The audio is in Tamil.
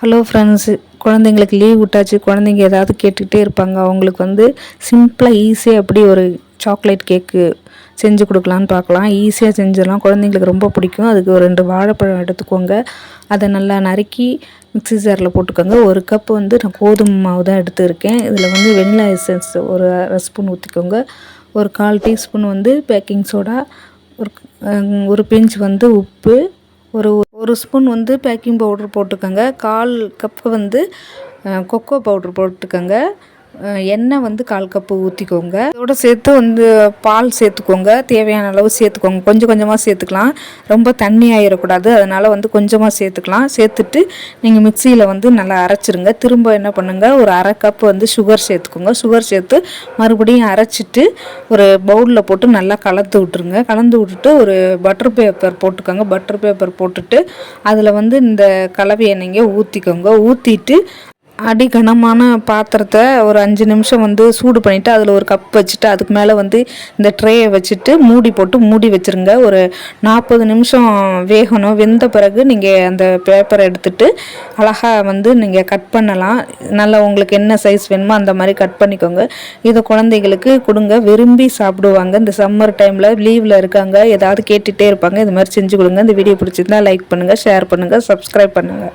ஹலோ ஃப்ரெண்ட்ஸு குழந்தைங்களுக்கு லீவ் விட்டாச்சு. குழந்தைங்க ஏதாவது கேட்டுக்கிட்டே இருப்பாங்க. அவங்களுக்கு வந்து சிம்பிளாக ஈஸியாக எப்படி ஒரு சாக்லேட் கேக்கு செஞ்சு கொடுக்கலான்னு பார்க்கலாம். ஈஸியாக செஞ்சிடலாம். குழந்தைங்களுக்கு ரொம்ப பிடிக்கும். அதுக்கு ஒரு ரெண்டு வாழைப்பழம் எடுத்துக்கோங்க. அதை நல்லா நறுக்கி மிக்சி ஜாரில் போட்டுக்கோங்க. ஒரு கப் வந்து நான் கோதுமை மாவு தான் எடுத்துருக்கேன். இதில் வந்து வெண்ணிலா எசன்ஸ் ஒரு அரை ஸ்பூன் ஊற்றிக்கோங்க ஒரு கால் டீஸ்பூன் வந்து பேக்கிங் சோடா ஒரு ஒரு பிஞ்ச் வந்து உப்பு ஒரு ஒரு ஸ்பூன் வந்து பேக்கிங் பவுடர் போட்டுக்கோங்க. கால் கப்பு வந்து கொக்கோ பவுடர் போட்டுக்கோங்க. எண்ணெய் வந்து கால் கப்பு ஊற்றிக்கோங்க இதோட சேர்த்து வந்து பால் சேர்த்துக்கோங்க. தேவையான அளவு சேர்த்துக்கோங்க. கொஞ்சம் கொஞ்சமாக சேர்த்துக்கலாம். ரொம்ப தண்ணி ஆயிடக்கூடாது அதனால் வந்து கொஞ்சமாக சேர்த்துக்கலாம். சேர்த்துட்டு நீங்கள் மிக்சியில் வந்து நல்லா அரைச்சிருங்க. திரும்ப என்ன பண்ணுங்கள் ஒரு அரை கப் வந்து சுகர் சேர்த்துக்கோங்க. சுகர் சேர்த்து மறுபடியும் அரைச்சிட்டு ஒரு பவுலில் போட்டு நல்லா கலந்து விட்டுருங்க. கலந்து விட்டுட்டு ஒரு பட்டர் பேப்பர் போட்டுக்கோங்க. பட்டர் பேப்பர் போட்டுட்டு அதில் வந்து இந்த கலவையை நீங்கள் ஊற்றிக்கோங்க ஊற்றிட்டு அடி கனமான பாத்திரத்தை ஒரு அஞ்சு நிமிஷம் வந்து சூடு பண்ணிவிட்டு அதில் ஒரு கப் வச்சுட்டு அதுக்கு மேலே வந்து இந்த ட்ரேயை வச்சுட்டு மூடி போட்டு மூடி வச்சுருங்க. ஒரு நாற்பது நிமிஷம் வேகணும். வெந்த பிறகு நீங்கள் அந்த பேப்பரை எடுத்துட்டு அழகாக வந்து நீங்கள் கட் பண்ணலாம். நல்லா உங்களுக்கு என்ன சைஸ் வேணுமோ அந்த மாதிரி கட் பண்ணிக்கோங்க. இதை குழந்தைகளுக்கு கொடுங்க. விரும்பி சாப்பிடுவாங்க. இந்த சம்மர் டைமில் லீவில் இருக்காங்க. ஏதாவது கேட்டுகிட்டே இருப்பாங்க. இது மாதிரி செஞ்சு கொடுங்க. இந்த வீடியோ பிடிச்சிருந்தா லைக் பண்ணுங்கள் ஷேர் பண்ணுங்கள் சப்ஸ்கிரைப் பண்ணுங்கள்